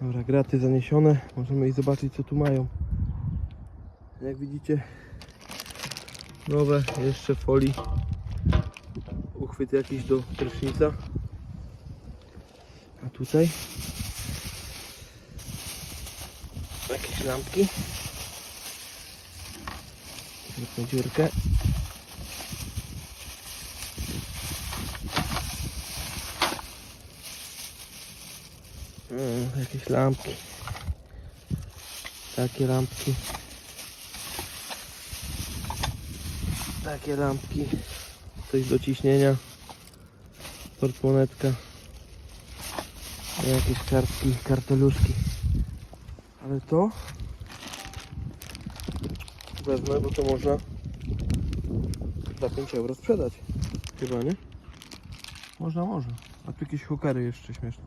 Dobra, graty zaniesione. Możemy i zobaczyć co tu mają. Jak widzicie, nowe jeszcze folii. Uchwyt jakiś do prysznica. A tutaj jakieś lampki. Zróbmy dziurkę. Mm, jakieś lampki. Takie lampki. Takie lampki. Coś do ciśnienia. Portmonetka. Jakieś kartki, karteluszki. Ale to wezmę, bo to można za 5 euro sprzedać. Chyba nie? Można, można. A tu jakieś hokery jeszcze śmieszne.